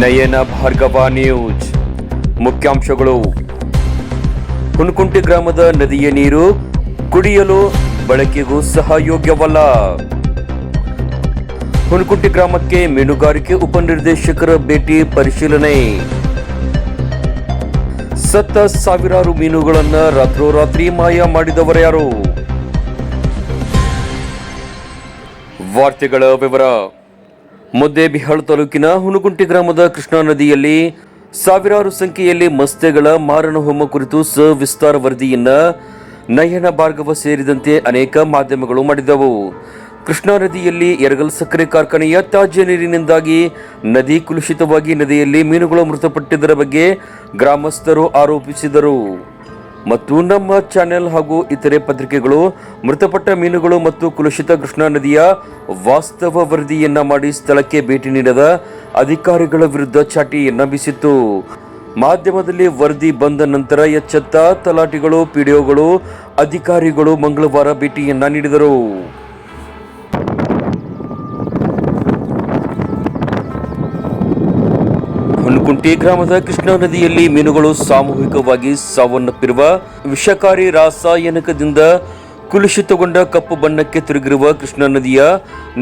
ನಯನ Bhargava news ಮುಖ್ಯಾಂಶಗಳು. ಹುಣಕುಂಟಿ ಗ್ರಾಮದ ನದಿಯ ನೀರು ಕುಡಿಯಲು ಬಳಕೆಗೂ ಸಹ ಯೋಗ್ಯವಲ್ಲ. ಹುಣಕುಂಟಿ ಗ್ರಾಮಕ್ಕೆ ಮೀನುಗಾರಿಕೆ ಉಪನಿರ್ದೇಶಕರ ಭೇಟಿ ಪರಿಶೀಲನೆ. ಸತ್ತ ಸಾವಿರಾರು ಮೀನುಗಳನ್ನು ರಾತ್ರೋರಾತ್ರಿ ಮಾಯ ಮಾಡಿದವರ್ಯಾರು ವಾರ್ತೆಗಳ ವಿವರ. ಮುದ್ದೇಬಿಹಾಳ್ ತಾಲೂಕಿನ ಹುಣಗುಂಟಿ ಗ್ರಾಮದ ಕೃಷ್ಣಾ ನದಿಯಲ್ಲಿ ಸಾವಿರಾರು ಸಂಖ್ಯೆಯಲ್ಲಿ ಮಸ್ತೆಗಳ ಮಾರಣ ಹೋಮ ಕುರಿತು ಸವಿಸ್ತಾರ ವರದಿಯನ್ನ ನಯನ ಭಾರ್ಗವ ಸೇರಿದಂತೆ ಅನೇಕ ಮಾಧ್ಯಮಗಳು ಮಾಡಿದವು. ಕೃಷ್ಣಾ ನದಿಯಲ್ಲಿ ಎರಗಲ್ ಸಕ್ಕರೆ ಕಾರ್ಖಾನೆಯ ತ್ಯಾಜ್ಯ ನೀರಿನಿಂದಾಗಿ ನದಿ ಕಲುಷಿತವಾಗಿ ನದಿಯಲ್ಲಿ ಮೀನುಗಳು ಮೃತಪಟ್ಟಿದ್ದರ ಬಗ್ಗೆ ಗ್ರಾಮಸ್ಥರು ಆರೋಪಿಸಿದರು. ಮತ್ತು ನಮ್ಮ ಚಾನೆಲ್ ಹಾಗೂ ಇತರೆ ಪತ್ರಿಕೆಗಳು, ಮೃತಪಟ್ಟ ಮೀನುಗಳು ಮತ್ತು ಕುಲುಷಿತ ಕೃಷ್ಣಾ ನದಿಯ ವಾಸ್ತವ ವರದಿಯನ್ನ ಮಾಡಿ ಸ್ಥಳಕ್ಕೆ ಭೇಟಿ ನೀಡದ ಅಧಿಕಾರಿಗಳ ವಿರುದ್ಧ ಚಾಟಿಯನ್ನ ಬೀಸಿತ್ತು ಮಾಧ್ಯಮದಲ್ಲಿ ವರದಿ ಬಂದ ನಂತರ ಎಚ್ಚೆತ್ತ ತಲಾಟಿಗಳು ಪಿಡಿಒಗಳು ಅಧಿಕಾರಿಗಳು ಮಂಗಳವಾರ ಭೇಟಿಯನ್ನ ನೀಡಿದರು. ಹುಣಕುಂಟಿ ಗ್ರಾಮದ ಕೃಷ್ಣಾ ನದಿಯಲ್ಲಿ ಮೀನುಗಳು ಸಾಮೂಹಿಕವಾಗಿ ಸಾವನ್ನಪ್ಪಿರುವ ವಿಷಕಾರಿ ರಾಸಾಯನಿಕದಿಂದ ಕುಲುಷಿತಗೊಂಡ ಕಪ್ಪು ಬಣ್ಣಕ್ಕೆ ತಿರುಗಿರುವ ಕೃಷ್ಣಾ ನದಿಯ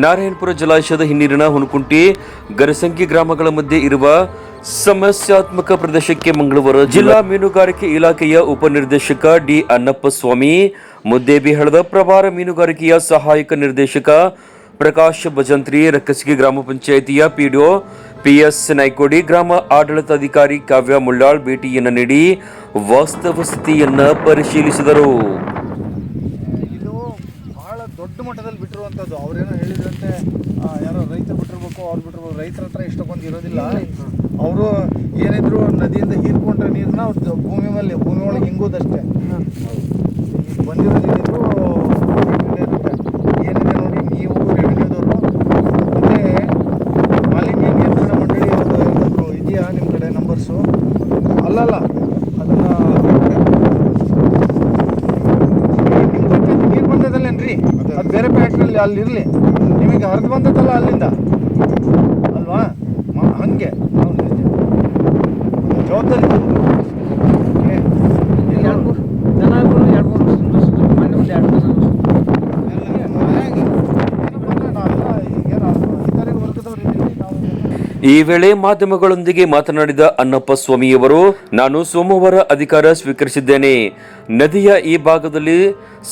ನಾರಾಯಣಪುರ ಜಲಾಶಯದ ಹಿನ್ನೀರಿನ ಹುಣಕುಂಟಿ, ಗರಸಂಗಿ ಗ್ರಾಮಗಳ ಮಧ್ಯೆ ಇರುವ ಸಮಸ್ಯಾತ್ಮಕ ಪ್ರದೇಶಕ್ಕೆ ಮಂಗಳವಾರ ಜಿಲ್ಲಾ ಮೀನುಗಾರಿಕೆ ಇಲಾಖೆಯ ಉಪನಿರ್ದೇಶಕ ಡಿ ಅನ್ನಪ್ಪ ಸ್ವಾಮಿ, ಮುದ್ದೇಬಿಹಳದ ಪ್ರಭಾರ ಮೀನುಗಾರಿಕೆಯ ಸಹಾಯಕ ನಿರ್ದೇಶಕ ಪ್ರಕಾಶ್ ಭಜಂತ್ರಿ, ರಕ್ಕಸಿಗೆ ಗ್ರಾಮ ಪಂಚಾಯಿತಿಯ ಪಿಡಿಒ ಪಿಎಸ್ ನಾಯ್ಕೋಡಿ ಗ್ರಾಮ ಆಡಳಿತಾಧಿಕಾರಿ ಕಾವ್ಯ ಮುಳ್ಳಾಳ್ ಭೇಟಿಯನ್ನು ನೀಡಿ ವಾಸ್ತವ ಸ್ಥಿತಿಯನ್ನ ಪರಿಶೀಲಿಸಿದರು. ಇದು ಬಹಳ ದೊಡ್ಡ ಮಟ್ಟದಲ್ಲಿ ಬಿಟ್ಟಿರುವಂಥದ್ದು ಅವರೇನೋ ಹೇಳಿದಂತೆ ಯಾರೋ ರೈತ ಬಿಟ್ಟಿರ್ಬೇಕು ಅವ್ರು ಬಿಟ್ಟಿರ್ಬೇಕು ರೈತರ ಹತ್ರ ಇಷ್ಟೊಂದು ಇರೋದಿಲ್ಲ. ಅವರು ಏನಿದ್ರು ನದಿಯಿಂದ ಹೀರ್ಕೊಂಡ್ರೆ ನೀರನ್ನ ಅವ್ರು ಭೂಮಿ ಮೇಲೆ ಭೂಮಿ ಒಳಗೆ ಹಿಂಗೋದಷ್ಟೇ. ಈಗ ಬಂದಿರೋದು ಏನಿದ್ರು ಇಲ್ಲೇ ಇರುತ್ತೆ. ಏನಿದೆ ನೋಡಿ ನೀವು ರೆವಿನ್ಯೂದವರು ಮತ್ತೆ ಮಾಲಿನ್ಯ ನಿಯಂತ್ರಣ ಮಂಡಳಿ ಅವ್ರದ್ದು ಯಾವ್ದಾದ್ರು ಇದೆಯಾ ನಿಮ್ಮ ಕಡೆ ನಂಬರ್ಸು ಅಲ್ಲಲ್ಲ ಅದನ್ನು ನೀರು ಬಂದದಲ್ಲೇನ್ರಿ? ಅದು. ಬೇರೆ ಪ್ಯಾಟ್ರಲ್ಲಿ ಅಲ್ಲಿ ಇರಲಿ. ನಿಮಗೆ ಹರಿದು ಬಂದದಲ್ಲ ಅಲ್ಲಿಂದ? ಅಲ್ವಾ? ಹಾಗೆ. ಜವಾಬ್ದಾರಿ ತಗೊಳ್ಬೇಕು. ಏ, ಇಲ್ಲ ಎರಡು ಮೂರು ದನಗಳು ಎರಡು ಮೂರು ಸುತ್ತು ಮೊನ್ನೆ ಒಂದು ಎರಡು ದನ ಈ ವೇಳೆ ಮಾಧ್ಯಮಗಳೊಂದಿಗೆ ಮಾತನಾಡಿದ ಅನ್ನಪ್ಪ ಸ್ವಾಮಿಯವರು, ನಾನು ಸೋಮವಾರ ಅಧಿಕಾರ ಸ್ವೀಕರಿಸಿದ್ದೇನೆ. ನದಿಯ ಈ ಭಾಗದಲ್ಲಿ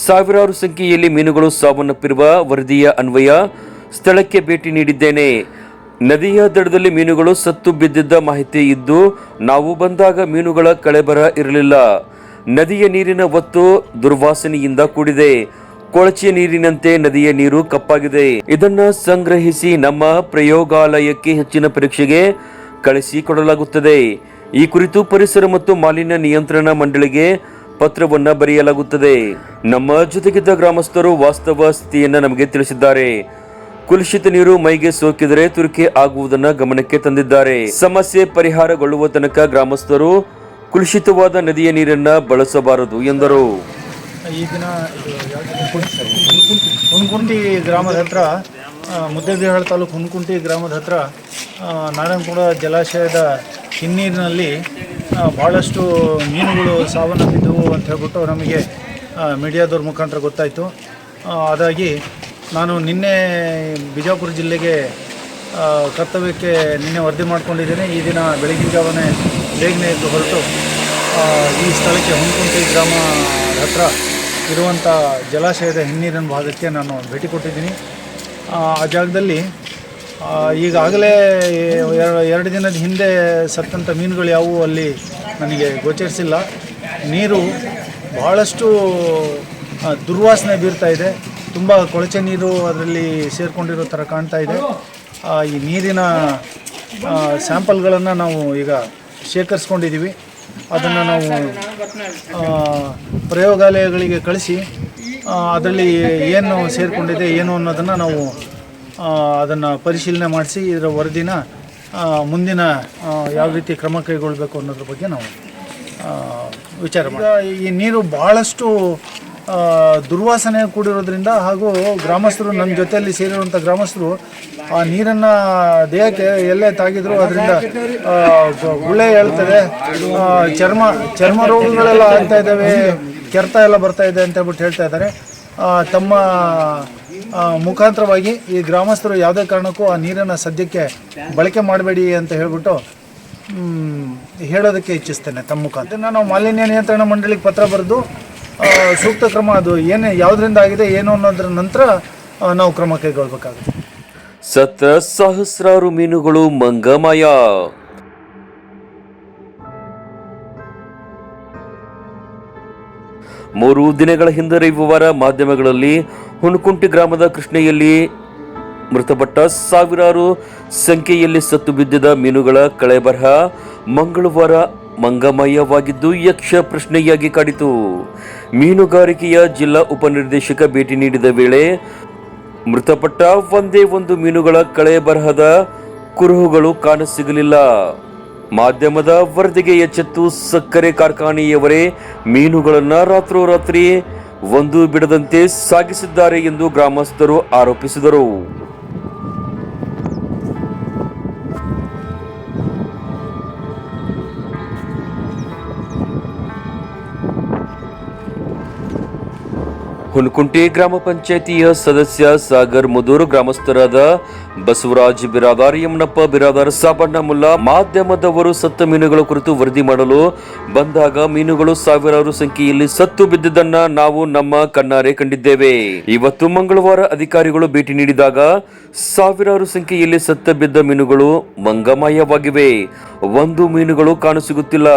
ಸಾವಿರಾರು ಸಂಖ್ಯೆಯಲ್ಲಿ ಮೀನುಗಳು ಸಾವನ್ನಪ್ಪಿರುವ ವರದಿಯ ಅನ್ವಯ ಸ್ಥಳಕ್ಕೆ ಭೇಟಿ ನೀಡಿದ್ದೇನೆ. ನದಿಯ ದಡದಲ್ಲಿ ಮೀನುಗಳು ಸತ್ತು ಬಿದ್ದಿದ್ದ ಮಾಹಿತಿ ಇದ್ದು, ನಾವು ಬಂದಾಗ ಮೀನುಗಳ ಕಳೆಬರ ಇರಲಿಲ್ಲ. ನದಿಯ ನೀರಿನ ಒತ್ತು ದುರ್ವಾಸನೆಯಿಂದ ಕೂಡಿದೆ. ಕೊಳಚೆ ನೀರಿನಂತೆ ನದಿಯ ನೀರು ಕಪ್ಪಾಗಿದೆ. ಇದನ್ನ ಸಂಗ್ರಹಿಸಿ ನಮ್ಮ ಪ್ರಯೋಗಾಲಯಕ್ಕೆ ಹೆಚ್ಚಿನ ಪರೀಕ್ಷೆಗೆ ಕಳಿಸಿ ಕೊಡಲಾಗುತ್ತದೆ ಈ ಕುರಿತು ಪರಿಸರ ಮತ್ತು ಮಾಲಿನ್ಯ ನಿಯಂತ್ರಣ ಮಂಡಳಿಗೆ ಪತ್ರವನ್ನು ಬರೆಯಲಾಗುತ್ತದೆ. ನಮ್ಮ ಜೊತೆಗಿದ್ದ ಗ್ರಾಮಸ್ಥರು ವಾಸ್ತವ ಸ್ಥಿತಿಯನ್ನು ನಮಗೆ ತಿಳಿಸಿದ್ದಾರೆ. ಕುಲುಷಿತ ನೀರು ಮೈಗೆ ಸೋಕಿದರೆ ತುರಿಕೆ ಆಗುವುದನ್ನು ಗಮನಕ್ಕೆ ತಂದಿದ್ದಾರೆ. ಸಮಸ್ಯೆ ಪರಿಹಾರಗೊಳ್ಳುವ ತನಕ ಗ್ರಾಮಸ್ಥರು ಕುಲುಷಿತವಾದ ನದಿಯ ನೀರನ್ನು ಬಳಸಬಾರದು ಎಂದರು. ಈ ದಿನ? ಹುಣಕುಂಟಿ ಗ್ರಾಮದ ಹತ್ರ ಮುದ್ದೇಬಿಹಾಳ್ ತಾಲೂಕು ಹುಣಕುಂಟಿ ಗ್ರಾಮದ ಹತ್ರ ನಾರಾಯಣಪುರ ಜಲಾಶಯದ ಹಿನ್ನೀರಿನಲ್ಲಿ ಭಾಳಷ್ಟು ಮೀನುಗಳು ಸಾವನ್ನಪ್ಪಿದ್ದವು ಅಂತ ಹೇಳ್ಬಿಟ್ಟು ನಮಗೆ ಮೀಡಿಯಾದವ್ರ ಮುಖಾಂತರ ಗೊತ್ತಾಯಿತು ಅದಾಗಿ ನಾನು ನಿನ್ನೆ ಬಿಜಾಪುರ ಜಿಲ್ಲೆಗೆ ಕರ್ತವ್ಯಕ್ಕೆ ನಿನ್ನೆ ವರದಿ ಮಾಡ್ಕೊಂಡಿದ್ದೇನೆ ಈ ದಿನ ಬೆಳಗಿನ ಜಾವನೇ ಬೇಗನೆ ಎದ್ದು ಹೊರಟು ಈ ಸ್ಥಳಕ್ಕೆ ಹುಣಕುಂಟಿ ಗ್ರಾಮ ಹತ್ರ ಇರುವಂಥ ಜಲಾಶಯದ ಹಿನ್ನೀರಿನ ಭಾಗಕ್ಕೆ ನಾನು ಭೇಟಿ ಕೊಟ್ಟಿದ್ದೀನಿ. ಆ ಜಾಗದಲ್ಲಿ ಈಗಾಗಲೇ ಎರ- ಎರಡು ದಿನದ ಹಿಂದೆ ಸತ್ತಂಥ ಮೀನುಗಳು ಯಾವುವು ಅಲ್ಲಿ ನನಗೆ ಗೋಚರಿಸಿಲ್ಲ. ನೀರು ಬಹಳಷ್ಟು ದುರ್ವಾಸನೆ ಬೀರ್ತಾ ಇದೆ. ತುಂಬ ಕೊಳಚೆ ನೀರು ಅದರಲ್ಲಿ ಸೇರಿಕೊಂಡಿರೋ ಥರ ಕಾಣ್ತಾ ಇದೆ. ಈ ನೀರಿನ ಸ್ಯಾಂಪಲ್ಗಳನ್ನು ನಾವು ಈಗ ಶೇಖರಿಸ್ಕೊಂಡಿದ್ದೀವಿ. ಅದನ್ನು ನಾವು ಪ್ರಯೋಗಾಲಯಗಳಿಗೆ ಕಳಿಸಿ ಅದರಲ್ಲಿ ಏನು ಸೇರಿಕೊಂಡಿದೆ ಏನು ಅನ್ನೋದನ್ನು ನಾವು ಅದನ್ನು ಪರಿಶೀಲನೆ ಮಾಡಿಸಿ ಇದರ ವರದಿನ ಮುಂದಿನ ಯಾವ ರೀತಿ ಕ್ರಮ ಕೈಗೊಳ್ಳಬೇಕು ಅನ್ನೋದ್ರ ಬಗ್ಗೆ ನಾವು ವಿಚಾರ ಮಾಡಿ ಈ ನೀರು ಭಾಳಷ್ಟು ದುರ್ವಾಸನೆ ಕೂಡಿರೋದ್ರಿಂದ ಹಾಗೂ ಗ್ರಾಮಸ್ಥರು ನನ್ನ ಜೊತೆಯಲ್ಲಿ ಸೇರಿರುವಂಥ ಗ್ರಾಮಸ್ಥರು ಆ ನೀರನ್ನು ದೇಹಕ್ಕೆ ಎಲ್ಲೇ ತಾಗಿದ್ರು, ಅದರಿಂದ ಗುಳ್ಳೆ ಹೇಳ್ತದೆ ಚರ್ಮ ಚರ್ಮ ರೋಗಗಳೆಲ್ಲ ಆಗ್ತಾ ಇದ್ದಾವೆ. ಕೆರೆತ ಎಲ್ಲ ಬರ್ತಾ ಇದೆ ಅಂತ ಹೇಳ್ಬಿಟ್ಟು ಹೇಳ್ತಾ ಇದ್ದಾರೆ. ತಮ್ಮ ಮುಖಾಂತರವಾಗಿ ಈ ಗ್ರಾಮಸ್ಥರು ಯಾವುದೇ ಕಾರಣಕ್ಕೂ ಆ ನೀರನ್ನು ಸದ್ಯಕ್ಕೆ ಬಳಕೆ ಮಾಡಬೇಡಿ ಅಂತ ಹೇಳ್ಬಿಟ್ಟು ಹೇಳೋದಕ್ಕೆ ಇಚ್ಛಿಸ್ತೇನೆ ತಮ್ಮ ಮುಖಾಂತರ. ನಾನು ಮಾಲಿನ್ಯ ನಿಯಂತ್ರಣ ಮಂಡಳಿಗೆ ಪತ್ರ ಬರೆದು ಸೂಕ್ತ ಕ್ರಮ ಅದು ಏನು, ಯಾವುದರಿಂದ ಆಗಿದೆ, ಏನು ಅನ್ನೋದ್ರ ನಂತರ ನಾವು ಕ್ರಮ ಕೈಗೊಳ್ಬೇಕಾಗುತ್ತೆ. ಸತ್ತ ಸಹಸ್ರಾರು ಮೀನುಗಳು ಮಂಗಮಯ. ಮೂರು ದಿನಗಳ ಹಿಂದೆ ರವಿವಾರ ಮಾಧ್ಯಮಗಳಲ್ಲಿ ಹುಣಕುಂಟಿ ಗ್ರಾಮದ ಕೃಷ್ಣೆಯಲ್ಲಿ ಮೃತಪಟ್ಟ ಸಾವಿರಾರು ಸಂಖ್ಯೆಯಲ್ಲಿ ಸತ್ತು ಬಿದ್ದಿದ್ದ ಮೀನುಗಳ ಕಳೆ ಬರಹ ಮಂಗಳವಾರ ಮಂಗಮಯವಾಗಿದ್ದು ಯಕ್ಷ ಪ್ರಶ್ನೆಯಾಗಿ ಕಾಡಿತು. ಮೀನುಗಾರಿಕೆಯ ಜಿಲ್ಲಾ ಉಪನಿರ್ದೇಶಕ ಭೇಟಿ ನೀಡಿದ ವೇಳೆ, ಮೃತಪಟ್ಟ ಒಂದೇ ಒಂದು ಮೀನುಗಳ ಕಳೆ ಬರಹದ ಕುರುಹುಗಳು ಕಾಣಸಿಗಲಿಲ್ಲ. ಮಾಧ್ಯಮದ ವರದಿಗೆ ಎಚ್ಚೆತ್ತು ಸಕ್ಕರೆ ಕಾರ್ಖಾನೆಯವರೇ ಮೀನುಗಳನ್ನು ರಾತ್ರೋರಾತ್ರಿ ಒಂದು ಬಿಡದಂತೆ ಸಾಗಿಸಿದ್ದಾರೆ ಎಂದು ಗ್ರಾಮಸ್ಥರು ಆರೋಪಿಸಿದರು. ಹುನ್ಕುಂಟಿ ಗ್ರಾಮ ಪಂಚಾಯಿತಿಯ ಸದಸ್ಯ ಸಾಗರ್ ಮುದೂರು ಗ್ರಾಮಸ್ಥರಾದ ಬಸವರಾಜ್ ಬಿರಾದಾರ್ ಯಮ್ಮನಪ್ಪ ಬಿರಾದಾರ್, ಸಾಬಣ್ಣ ಮುಲ್ಲಾ ಮಾಧ್ಯಮದವರು ಸತ್ತ ಮೀನುಗಳ ಕುರಿತು ವರದಿ ಮಾಡಲು ಬಂದಾಗ ಮೀನುಗಳು ಸಾವಿರಾರು ಸಂಖ್ಯೆಯಲ್ಲಿ ಸತ್ತು ಬಿದ್ದಿದ್ದನ್ನ ನಾವು ನಮ್ಮ ಕಣ್ಣಾರೆ ಕಂಡಿದ್ದೇವೆ. ಇವತ್ತು ಮಂಗಳವಾರ ಅಧಿಕಾರಿಗಳು ಭೇಟಿ ನೀಡಿದಾಗ ಸಾವಿರಾರು ಸಂಖ್ಯೆಯಲ್ಲಿ ಸತ್ತ ಬಿದ್ದ ಮೀನುಗಳು ಮಂಗಮಯವಾಗಿವೆ. ಒಂದು ಮೀನುಗಳು ಕಾಣಸಿಗುತ್ತಿಲ್ಲ.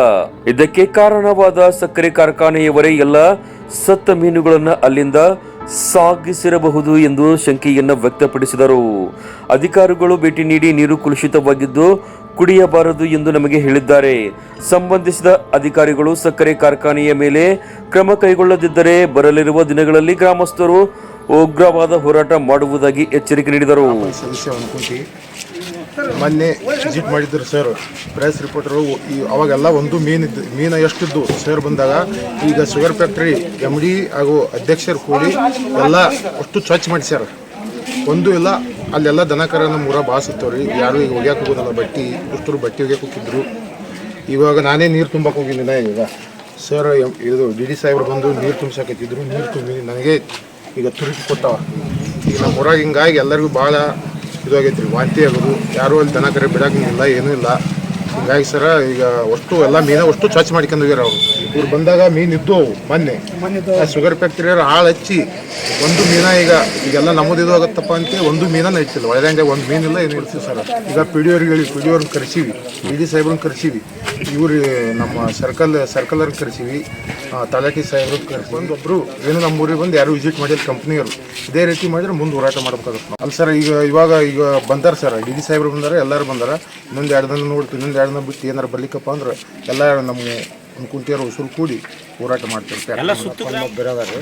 ಇದಕ್ಕೆ ಕಾರಣವಾದ ಸಕ್ಕರೆ ಕಾರ್ಖಾನೆಯವರೇ ಎಲ್ಲ ಸತ್ತ ಮೀನುಗಳನ್ನು ಅಲ್ಲಿಂದ ಸಾಗಿಸಿರಬಹುದು ಎಂದು ಶಂಕೆಯನ್ನು ವ್ಯಕ್ತಪಡಿಸಿದರು. ಅಧಿಕಾರಿಗಳು ಭೇಟಿ ನೀಡಿ ನೀರು ಕಲುಷಿತವಾಗಿದ್ದು ಕುಡಿಯಬಾರದು ಎಂದು ನಮಗೆ ಹೇಳಿದ್ದಾರೆ. ಸಂಬಂಧಿಸಿದ ಅಧಿಕಾರಿಗಳು ಸಕ್ಕರೆ ಕಾರ್ಖಾನೆಯ ಮೇಲೆ ಕ್ರಮ ಕೈಗೊಳ್ಳದಿದ್ದರೆ ಬರಲಿರುವ ದಿನಗಳಲ್ಲಿ ಗ್ರಾಮಸ್ಥರು ಉಗ್ರವಾದ ಹೋರಾಟ ಮಾಡುವುದಾಗಿ ಎಚ್ಚರಿಕೆ ನೀಡಿದರು. ಮೊನ್ನೆ ವಿಸಿಟ್ ಮಾಡಿದ್ರು ಸರ್ ಪ್ರೆಸ್ ರಿಪೋರ್ಟರು ಈ ಅವಾಗೆಲ್ಲ ಒಂದು ಮೀನಿದ್ದು ಮೀನ ಎಷ್ಟಿದ್ದು? ಸರ್ ಬಂದಾಗ ಈಗ ಶುಗರ್ ಫ್ಯಾಕ್ಟ್ರಿ ಎಂ ಡಿ ಹಾಗೂ ಅಧ್ಯಕ್ಷರು ಕೂಡಿ ಎಲ್ಲ ಅಷ್ಟು ಸ್ವಚ್ಛ ಮಾಡಿಸ್ಯಾರ ಒಂದು ಇಲ್ಲ, ಅಲ್ಲೆಲ್ಲ ದನ ಮೂರ ನಮ್ಮ ಊರ ಭಾಳ ಸುತ್ತವ್ರಿ ಯಾರು ಈಗ ಒಗ್ಯಾಕೆ ಹೋಗೋದಲ್ಲ, ಬಟ್ಟಿ ಇಷ್ಟರು ಬಟ್ಟೆ ಒಗ್ಯಾಕೆ ಹೋಗಿದ್ರು ಇವಾಗ ನಾನೇ ನೀರು ತುಂಬಕ್ಕೆ ಹೋಗಿದ್ದೀನಿ ಈಗ. ಸರ್ ಇದು ಡಿ ಡಿ ಸಾಹೇಬ್ರು ಬಂದು ನೀರು ತುಂಬಿಸಕತ್ತಿದ್ರು. ನೀರು ತುಂಬಿ ನನಗೆ ಈಗ ತುರುಕಿ ಕೊಟ್ಟವ. ಈಗ ನಮ್ಮ ಊರಾಗ ಹಿಂಗಾಗಿ ಎಲ್ಲರಿಗೂ ಭಾಳ ಇದಾಗೈತೆ ರೀ ವಾಂತಿ ಆಗೋದು, ಯಾರೂ ಅಲ್ಲಿ ದನ ಕರೆ ಬಿಡಂಗಿಲ್ಲ ಏನೂ ಇಲ್ಲ. ಹಿಂಗಾಗಿ ಸರ ಈಗ ಅಷ್ಟು ಎಲ್ಲ ಮೀನ ಅಷ್ಟು ಸ್ವಚ್ಛ ಮಾಡ್ಕೊಂಡು ಹೋಗ್ಯಾರ ಅವರು. ಇವ್ರು ಬಂದಾಗ ಮೀನು ಇದ್ದು ಮೊನ್ನೆ. ಶುಗರ್ ಫ್ಯಾಕ್ಟ್ರಿ ಹಾಳು ಹಚ್ಚಿ ಒಂದು ಮೀನ ಈಗ ಈಗೆಲ್ಲ ನಮ್ಮದು ಇದು ಆಗತ್ತಪ್ಪ ಅಂತ ಒಂದು ಮೀನ ಇಟ್ಟಿಲ್ಲ ಒಳದಂಗೆ ಒಂದು ಮೀನಿಲ್ಲ ಏನು ಇಡ್ತೀವಿ ಸರ್? ಈಗ ಪಿ ಡಿ ಅವ್ರಿಗೆ ಹೇಳಿ ಪಿ ಡಿ ಅವ್ರನ್ನ ಕರೆಸೀವಿ. P D ಸಾಹೇಬ್ರನ್ನ ಕರೆಸೀವಿ. ಇವ್ರು ನಮ್ಮ ಸರ್ಕಲ್ ಸರ್ಕಲರ್ನ ಕರೆಸೀವಿ. ತಲಾಟಿ ಸಾಹೇಬ್ರನ್ನ ಕರ್ಕೊಂಡು ಒಬ್ರು ಏನು ನಮ್ಮ ಊರಿಗೆ ಬಂದು ಯಾರು ವಿಸಿಟ್ ಮಾಡಿಲ್ಲ ಕಂಪ್ನಿಯವರು ಇದೇ ರೀತಿ ಮಾಡಿದ್ರೆ ಮುಂದೆ ಹೋರಾಟ ಮಾಡ್ಬೇಕಾಗುತ್ತೆ ಅಲ್ಲಿ ಅಲ್ಲ ಸರ್ ಈಗ ಇವಾಗ ಈಗ ಬಂದಾರ ಸರ್ ಡಿ ಡಿ ಸಾಹೇಬ್ರು ಬಂದಾರ ಎಲ್ಲರೂ ಬಂದಾರ. ಇನ್ನೊಂದು ಎರಡು ದಿನ ನೋಡ್ತೀವಿ ಇನ್ನೊಂದು ಎರಡು ದಿನ ಬಿಟ್ಟು ಏನಾರು ಬರ್ಲಿಕ್ಕಪ್ಪ ಅಂದ್ರೆ ಎಲ್ಲ ನಮ್ಮ ಕುಂಟಿಯರು ಉಸಿರು ಕೂಡಿ ಹೋರಾಟ ಮಾಡ್ತಿರ್ತಾರೆ. ಬಿರೋದಾರಿ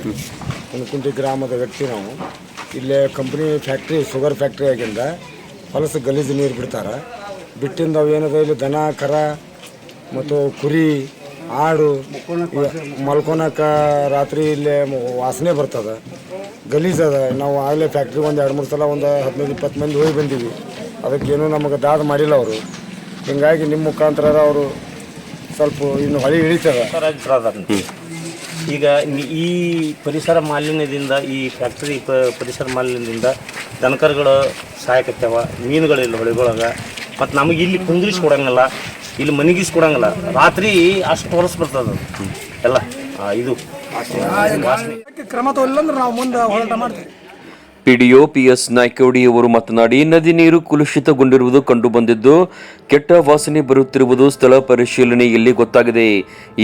ಹುಣಕುಂಟಿ ಗ್ರಾಮದ ವ್ಯಕ್ತಿ ನಾವು. ಇಲ್ಲೇ ಕಂಪ್ನಿ ಫ್ಯಾಕ್ಟ್ರಿ ಶುಗರ್ ಫ್ಯಾಕ್ಟ್ರಿ ಆಗಿಂದ ಹೊಲಸು ಗಲೀಜು ನೀರು ಬಿಡ್ತಾರೆ. ಬಿಟ್ಟಿಂದ ಅವು ಏನದ ಇಲ್ಲಿ ದನ ಕರ ಮತ್ತು ಕುರಿ ಆಡು ಮಲ್ಕೊಳಕ ರಾತ್ರಿ ಇಲ್ಲೇ ವಾಸನೆ ಬರ್ತದೆ. ಗಲೀಜದ ಅದ. ನಾವು ಆಗಲೇ ಫ್ಯಾಕ್ಟ್ರಿ ಒಂದು ಎರಡು ಮೂರು ಸಲ ಒಂದು ಹದಿನೈದು ಇಪ್ಪತ್ತು ಮಂದಿ ಹೋಗಿ ಬಂದೀವಿ. ಅದಕ್ಕೇನು ನಮಗೆ ದಾದ ಮಾಡಿಲ್ಲ ಅವರು. ಹೀಗಾಗಿ ನಿಮ್ಮ ಮುಖಾಂತರ ಅವರು ಸ್ವಲ್ಪ ಇನ್ನು ಹೊಳಿ ಇಳಿತದೆ. ಈಗ ಈ ಪರಿಸರ ಮಾಲಿನ್ಯದಿಂದ ಈ ಫ್ಯಾಕ್ಟರಿ ಪ ಪರಿಸರ ಮಾಲಿನ್ಯದಿಂದ ದನಕರುಗಳು ಸಾಯಕತ್ತವ ಮೀನುಗಳಿಲ್ಲ ಹೊಳಿಗೊಳಗೆ ಮತ್ತು ನಮಗೆ ಇಲ್ಲಿ ಕುಂದ್ರಿಸಿ ಕೊಡಂಗಿಲ್ಲ ಇಲ್ಲಿ ಮನಿಗಿಸಿ ಕೊಡಂಗಿಲ್ಲ. ರಾತ್ರಿ ಅಷ್ಟು ಹೊಲಸು ಬರ್ತದೆ ಅದು. ಎಲ್ಲ ಇದು. ಕ್ರಮ ತಗೊಳ್ಳಿಲ್ಲ ಅಂದ್ರೆ ನಾವು ಮುಂದೆ ಹೋರಾಟ ಮಾಡ್ತೀವಿ. ಪಿಡಿಒ ಪಿಎಸ್ ನಾಯ್ಕೋಡಿ ಅವರು ಮಾತನಾಡಿ, ನದಿ ನೀರು ಕಲುಷಿತಗೊಂಡಿರುವುದು ಕಂಡುಬಂದಿದ್ದು, ಕೆಟ್ಟ ವಾಸನೆ ಬರುತ್ತಿರುವುದು ಸ್ಥಳ ಪರಿಶೀಲನೆಯಲ್ಲಿ ಗೊತ್ತಾಗಿದೆ.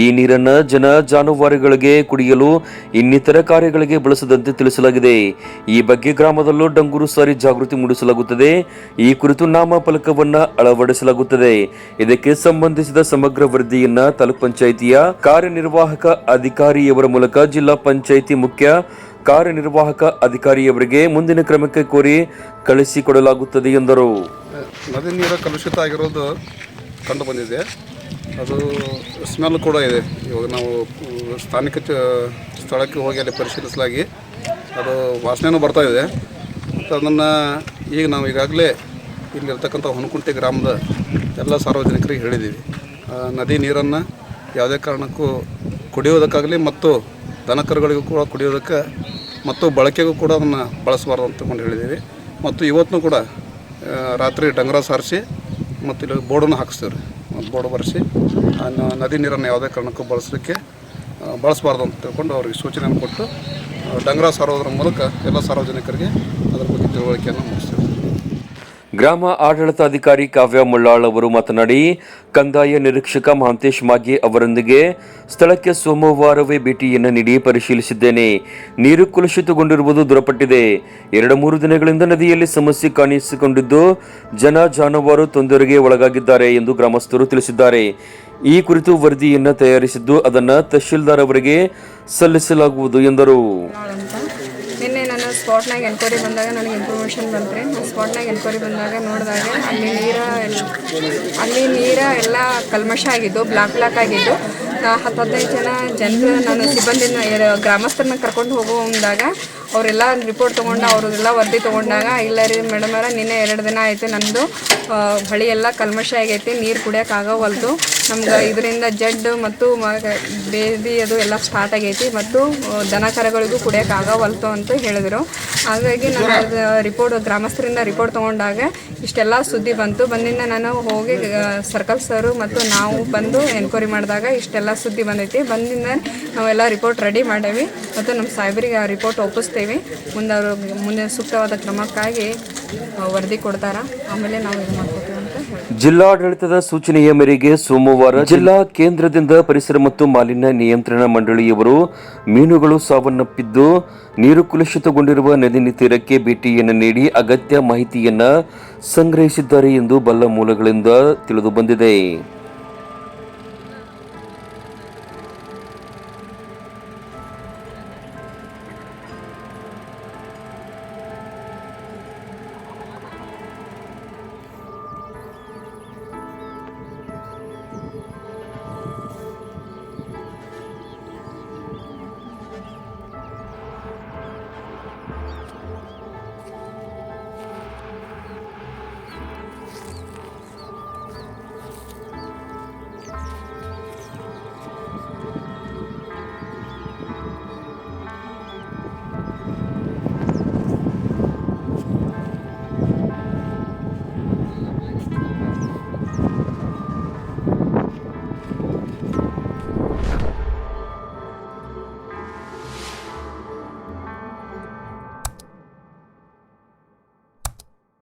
ಈ ನೀರನ್ನು ಜನ ಜಾನುವಾರುಗಳಿಗೆ ಕುಡಿಯಲು ಇನ್ನಿತರ ಕಾರ್ಯಗಳಿಗೆ ಬಳಸದಂತೆ ತಿಳಿಸಲಾಗಿದೆ. ಈ ಬಗ್ಗೆ ಗ್ರಾಮದಲ್ಲೂ ಡಂಗೂರು ಸಾರಿ ಜಾಗೃತಿ ಮೂಡಿಸಲಾಗುತ್ತದೆ. ಈ ಕುರಿತು ನಾಮಫಲಕವನ್ನು ಅಳವಡಿಸಲಾಗುತ್ತದೆ. ಇದಕ್ಕೆ ಸಂಬಂಧಿಸಿದ ಸಮಗ್ರ ವರದಿಯನ್ನ ತಾಲೂಕ್ ಪಂಚಾಯಿತಿಯ ಕಾರ್ಯನಿರ್ವಾಹಕ ಅಧಿಕಾರಿಯವರ ಮೂಲಕ ಜಿಲ್ಲಾ ಪಂಚಾಯಿತಿ ಮುಖ್ಯ ಕಾರ್ಯನಿರ್ವಾಹಕ ಅಧಿಕಾರಿಯವರಿಗೆ ಮುಂದಿನ ಕ್ರಮಕ್ಕೆ ಕೋರಿ ಕಳಿಸಿಕೊಡಲಾಗುತ್ತದೆ ಎಂದರು. ನದಿ ನೀರು ಕಲುಷಿತ ಆಗಿರೋದು ಕಂಡು ಬಂದಿದೆ ಅದು ಸ್ಮೆಲ್ ಕೂಡ ಇದೆ. ಇವಾಗ ನಾವು ಸ್ಥಾನಿಕ ಸ್ಥಳಕ್ಕೆ ಹೋಗಿ ಅಲ್ಲಿ ಪರಿಶೀಲಿಸಲಾಗಿ ಅದು ವಾಸನೆಯೂ ಬರ್ತಾ ಇದೆ. ಮತ್ತು ಅದನ್ನು ಈಗ ನಾವು ಈಗಾಗಲೇ ಇಲ್ಲಿರ್ತಕ್ಕಂಥ ಹೊನಕುಂಟೆ ಗ್ರಾಮದ ಎಲ್ಲ ಸಾರ್ವಜನಿಕರಿಗೆ ಹೇಳಿದ್ದೀವಿ. ನದಿ ನೀರನ್ನು ಯಾವುದೇ ಕಾರಣಕ್ಕೂ ಕುಡಿಯೋದಕ್ಕಾಗಲಿ ಮತ್ತು ದನಕರುಗಳಿಗೂ ಕೂಡ ಕುಡಿಯೋದಕ್ಕೆ ಮತ್ತು ಬಳಕೆಗೂ ಕೂಡ ಅದನ್ನು ಬಳಸಬಾರ್ದು ಅಂತಕೊಂಡು ಹೇಳಿದ್ದೀವಿ. ಮತ್ತು ಇವತ್ತು ಕೂಡ ರಾತ್ರಿ ಡಂಗರ ಸಾರಿಸಿ ಮತ್ತು ಇಲ್ಲಿ ಬೋರ್ಡನ್ನು ಹಾಕಿಸ್ತೀವಿ ರೀ ಒಂದು ಬೋರ್ಡ್ ಬರೆಸಿ ನದಿ ನೀರನ್ನು ಯಾವುದೇ ಕಾರಣಕ್ಕೂ ಬಳಸಲಿಕ್ಕೆ ಬಳಸಬಾರ್ದು ಅಂತ ತಿಳ್ಕೊಂಡು ಅವ್ರಿಗೆ ಸೂಚನೆಯನ್ನು ಕೊಟ್ಟು ಡಂಗರ ಸಾರೋದ್ರ ಮೂಲಕ ಎಲ್ಲ ಸಾರ್ವಜನಿಕರಿಗೆ ಅದರ ಬಗ್ಗೆ ತಿಳುವಳಿಕೆಯನ್ನು ಮೂಡಿಸ್ತೀವಿ. ಗ್ರಾಮ ಆಡಳಿತಾಧಿಕಾರಿ ಕಾವ್ಯ ಮುಳ್ಳಾಳ್ ಅವರು ಮಾತನಾಡಿ, ಕಂದಾಯ ನಿರೀಕ್ಷಕ ಮಹಾಂತೇಶ್ ಮಾಗೆ ಅವರೊಂದಿಗೆ ಸ್ಥಳಕ್ಕೆ ಸೋಮವಾರವೇ ಭೇಟಿಯನ್ನು ನೀಡಿ ಪರಿಶೀಲಿಸಿದ್ದೇನೆ. ನೀರು ಕಲುಷಿತಗೊಂಡಿರುವುದು ದೃಢಪಟ್ಟಿದೆ. ಎರಡು ಮೂರು ದಿನಗಳಿಂದ ನದಿಯಲ್ಲಿ ಸಮಸ್ಯೆ ಕಾಣಿಸಿಕೊಂಡಿದ್ದು, ಜನ ಜಾನುವಾರು ತೊಂದರೆಗೆ ಒಳಗಾಗಿದ್ದಾರೆ ಎಂದು ಗ್ರಾಮಸ್ಥರು ತಿಳಿಸಿದ್ದಾರೆ. ಈ ಕುರಿತು ವರದಿಯನ್ನು ತಯಾರಿಸಿದ್ದು, ಅದನ್ನು ತಹಶೀಲ್ದಾರ್ ಅವರಿಗೆ ಸಲ್ಲಿಸಲಾಗುವುದು ಎಂದರು. ಸ್ಪಾಟ್ನಾಗ ಎನ್ಕ್ವೈರಿ ಬಂದಾಗ ನನಗೆ ಇನ್ಫಾರ್ಮೇಷನ್ ಬಂತ್ರಿ. ನಾನು ಸ್ಪಾಟ್ನಾಗ ಎನ್ಕ್ವೈರಿ ಬಂದಾಗ ನೋಡಿದಾಗ ಅಲ್ಲಿ ನೀರ ಅಲ್ಲಿ ನೀರ ಎಲ್ಲ ಕಲ್ಮಶ ಆಗಿದ್ದು, ಬ್ಲಾಕ್ ಬ್ಲಾಕ್ ಆಗಿದ್ದು. ಹತ್ತು ಹದಿನೈದು ಜನ ಜನರು ನಾನು ಸಿಬ್ಬಂದಿನ ಗ್ರಾಮಸ್ಥರನ್ನ ಕರ್ಕೊಂಡು ಹೋಗುವಾಗ ಅವರೆಲ್ಲ ರಿಪೋರ್ಟ್ ತೊಗೊಂಡು, ಅವ್ರದ್ದೆಲ್ಲ ವರದಿ ತೊಗೊಂಡಾಗ, ಇಲ್ಲ ರೀ ಮೇಡಮರ ನಿನ್ನೆ ಎರಡು ದಿನ ಆಯಿತು ನಂದು ಹೊಳಿ ಎಲ್ಲ ಕಲ್ಮಶ ಆಗೈತಿ, ನೀರು ಕುಡಿಯೋಕೆ ಆಗೋವಲ್ದು. ನಮ್ಗೆ ಇದರಿಂದ ಜಡ್ಡು ಮತ್ತು ಬೇದಿ ಅದು ಎಲ್ಲ ಸ್ಟಾರ್ಟ್ ಆಗೈತಿ ಮತ್ತು ದನ ಕರಗಳಿಗೂ ಕುಡಿಯೋಕ್ಕಾಗವಲ್ತು ಅಂತ ಹೇಳಿದರು. ಹಾಗಾಗಿ ನಾನು ರಿಪೋರ್ಟ್ ಗ್ರಾಮಸ್ಥರಿಂದ ರಿಪೋರ್ಟ್ ತೊಗೊಂಡಾಗ ಇಷ್ಟೆಲ್ಲ ಸುದ್ದಿ ಬಂತು. ಬಂದಿಂದ ನಾನು ಹೋಗಿ ಸರ್ಕಲ್ ಸರು ಮತ್ತು ನಾವು ಬಂದು ಎನ್ಕ್ವೈರಿ ಮಾಡಿದಾಗ ಇಷ್ಟೆಲ್ಲ ಸುದ್ದಿ ಬಂದೈತಿ. ಬಂದಿಂದ ನಾವೆಲ್ಲ ರಿಪೋರ್ಟ್ ರೆಡಿ ಮಾಡೇವಿ ಮತ್ತು ನಮ್ಮ ಸಾಹೇಬರಿಗೆ ಆ ರಿಪೋರ್ಟ್ ಒಪ್ಪಿಸ್ತೇವೆ ಮುಂದೆ ಅವರು ಮುಂದೆ ಸೂಕ್ತವಾದ ಕ್ರಮಕ್ಕಾಗಿ ವರದಿ ಕೊಡ್ತಾರ? ಆಮೇಲೆ ನಾವು ಇದು ಮಾಡ್ಕೋತೀವಿ ಅಂತ ಜಿಲ್ಲಾಡಳಿತದ ಸೂಚನೆಯ ಮೇರೆಗೆ ಸೋಮವಾರ ಜಿಲ್ಲಾ ಕೇಂದ್ರದಿಂದ ಪರಿಸರ ಮತ್ತು ಮಾಲಿನ್ಯ ನಿಯಂತ್ರಣ ಮಂಡಳಿಯವರು ಮೀನುಗಳು ಸಾವನ್ನಪ್ಪಿದ್ದು ನೀರು ಕಲುಷಿತಗೊಂಡಿರುವ ನದಿ ತೀರಕ್ಕೆ ಭೇಟಿಯನ್ನು ನೀಡಿ ಅಗತ್ಯ ಮಾಹಿತಿಯನ್ನ ಸಂಗ್ರಹಿಸಿದ್ದಾರೆ ಎಂದು ಬಲ್ಲ ಮೂಲಗಳಿಂದ ತಿಳಿದು ಬಂದಿದೆ.